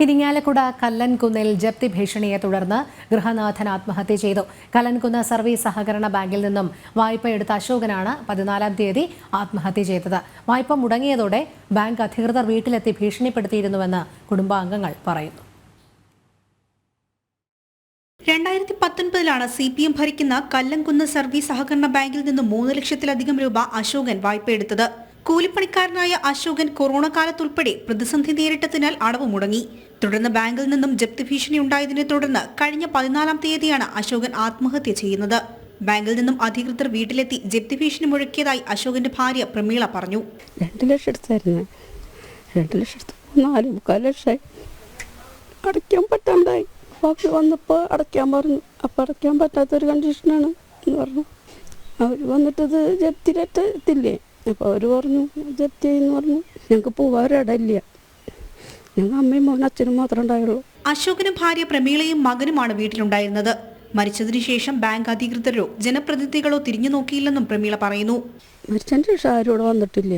ഇരിങ്ങാലക്കുട കല്ലൻകുന്നിൽ ജപ്തി ഭീഷണിയെ തുടർന്ന് ഗൃഹനാഥൻ ആത്മഹത്യ ചെയ്തു. കല്ലൻകുന്ന് സർവീസ് സഹകരണ ബാങ്കിൽ നിന്നും വായ്പ എടുത്ത അശോകനാണ് പതിനാലാം തീയതി ആത്മഹത്യ ചെയ്തത്. വായ്പ മുടങ്ങിയതോടെ ബാങ്ക് അധികൃതർ വീട്ടിലെത്തി ഭീഷണിപ്പെടുത്തിയിരുന്നുവെന്ന് കുടുംബാംഗങ്ങൾ പറയുന്നു. രണ്ടായിരത്തി പത്തൊൻപതിലാണ് സി പി എം ഭരിക്കുന്ന കല്ലംകുന്ന് സർവീസ് സഹകരണ ബാങ്കിൽ നിന്ന് മൂന്ന് ലക്ഷത്തിലധികം രൂപ അശോകൻ വായ്പയെടുത്തത് കൂലിപ്പണിക്കാരനായ അശോകൻ കൊറോണ കാലത്തുൾപ്പെടെ പ്രതിസന്ധി നേരിട്ടതിനാൽ അടവ് മുടങ്ങി. തുടർന്ന് ബാങ്കിൽ നിന്നും ജപ്തി ഭീഷണി ഉണ്ടായതിനെ തുടർന്ന് കഴിഞ്ഞ പതിനാലാം തീയതിയാണ് അശോകൻ ആത്മഹത്യ ചെയ്യുന്നത്. ബാങ്കിൽ നിന്നും അധികൃതർ വീട്ടിലെത്തി ജപ്തി ഭീഷണി മുഴക്കിയതായി അശോകന്റെ ഭാര്യ പ്രമീള പറഞ്ഞു. രണ്ട് ലക്ഷം ലക്ഷം അടയ്ക്കാൻ പറ്റാണ്ടായി. ബാക്കി വന്നപ്പോൾ അടയ്ക്കാൻ പറഞ്ഞു. അപ്പം അടയ്ക്കാൻ പറ്റാത്തൊരു കണ്ടീഷനാണ് എന്ന് പറഞ്ഞു. അവർ വന്നിട്ടത് ജപ്തിരറ്റത്തില്ലേ അപ്പോൾ അവർ പറഞ്ഞു ജപ്തി എന്ന് പറഞ്ഞു ഞങ്ങൾക്ക് പോകാനിടയില്ല ഞങ്ങൾ അമ്മയും മോനും അച്ഛനും മാത്രമേ ഉണ്ടായുള്ളൂ. അശോകനും ഭാര്യ പ്രമീളയും മകനുമാണ് വീട്ടിലുണ്ടായിരുന്നത്. മരിച്ചതിനു ശേഷം ബാങ്ക് അധികൃതരോ ജനപ്രതിനിധികളോ തിരിഞ്ഞു നോക്കിയില്ലെന്നും പ്രമീള പറയുന്നു. മരിച്ചതിന് ശേഷം ആരും ഇവിടെ വന്നിട്ടില്ല.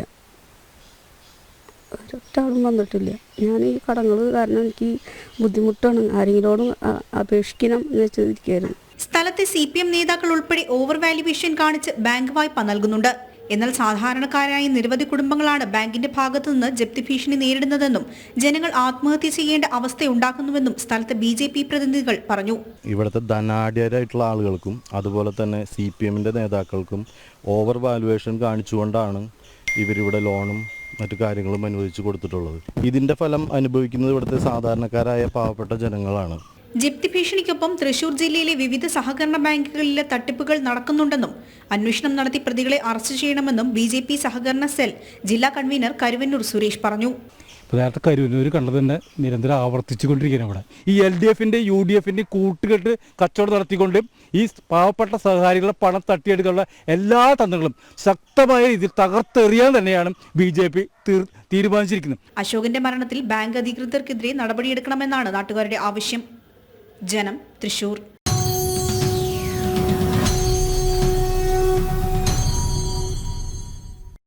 ഒരൊറ്റാളും വന്നിട്ടില്ല. ഞാൻ ഈ കടങ്ങൾ കാരണം എനിക്ക് ബുദ്ധിമുട്ടാണ്. ആരെങ്കിലോടും അപേക്ഷിക്കണം എന്ന് വെച്ചിരിക്കുകയായിരുന്നു സ്ഥലത്തെ സി പി എം നേതാക്കൾ ഉൾപ്പെടെ ഓവർ വാല്യുവേഷൻ കാണിച്ച് ബാങ്ക് വായ്പ നൽകുന്നുണ്ട്. എന്നാൽ സാധാരണക്കാരായ നിരവധി കുടുംബങ്ങളാണ് ബാങ്കിന്റെ ഭാഗത്തു നിന്ന് ജപ്തി ഭീഷണി നേരിടുന്നതെന്നും ജനങ്ങൾ ആത്മഹത്യ ചെയ്യേണ്ട അവസ്ഥയുണ്ടാക്കുന്നുവെന്നും സ്ഥലത്തെ ബി ജെ പി പ്രതിനിധികൾ പറഞ്ഞു. ഇവിടുത്തെ ധനാഢ്യരായിട്ടുള്ള ആളുകൾക്കും അതുപോലെ തന്നെ സി പി എമ്മിന്റെ നേതാക്കൾക്കും ഓവർ വാലുവേഷൻ കാണിച്ചുകൊണ്ടാണ് ഇവരിവിടെ ലോണും മറ്റു കാര്യങ്ങളും അനുവദിച്ചു കൊടുത്തിട്ടുള്ളത്. ഇതിന്റെ ഫലം അനുഭവിക്കുന്നത് ഇവിടുത്തെ സാധാരണക്കാരായ പാവപ്പെട്ട ജനങ്ങളാണ്. ജപ്തി ഭീഷണിക്കൊപ്പം തൃശൂർ ജില്ലയിലെ വിവിധ സഹകരണ ബാങ്കുകളിലെ തട്ടിപ്പുകൾ നടക്കുന്നുണ്ടെന്നും അന്വേഷണം നടത്തി പ്രതികളെ അറസ്റ്റ് ചെയ്യണമെന്നും ബി ജെ പി സഹകരണ സെൽ ജില്ലാ കൺവീനർ കരുവന്നൂർ സുരേഷ് പറഞ്ഞു. നേരത്തെ കരുവന്നൂർ കണ്ടത് തന്നെ നിരന്തരം ആവർത്തിച്ചുകൊണ്ടിരിക്കുകയാണ് ഇവിടെ. ഈ എൽ ഡി എഫിന്റെ യു ഡി എഫിന്റെ കൂട്ടുകെട്ട് കച്ചവടം നടത്തിക്കൊണ്ട് ഈ പാവപ്പെട്ട സഹകാരികളെ പണം തട്ടിയെടുക്കാനുള്ള എല്ലാ തന്ത്രങ്ങളും ശക്തമായ രീതിയിൽ തകർത്തെറിയാൻ തന്നെയാണ് ബി ജെ പി തീരുമാനിച്ചിരിക്കുന്നത്. അശോകന്റെ മരണത്തിൽ ബാങ്ക് അധികൃതർക്കെതിരെ നടപടിയെടുക്കണമെന്നാണ് നാട്ടുകാരുടെ ആവശ്യം. ജനം തൃശൂർ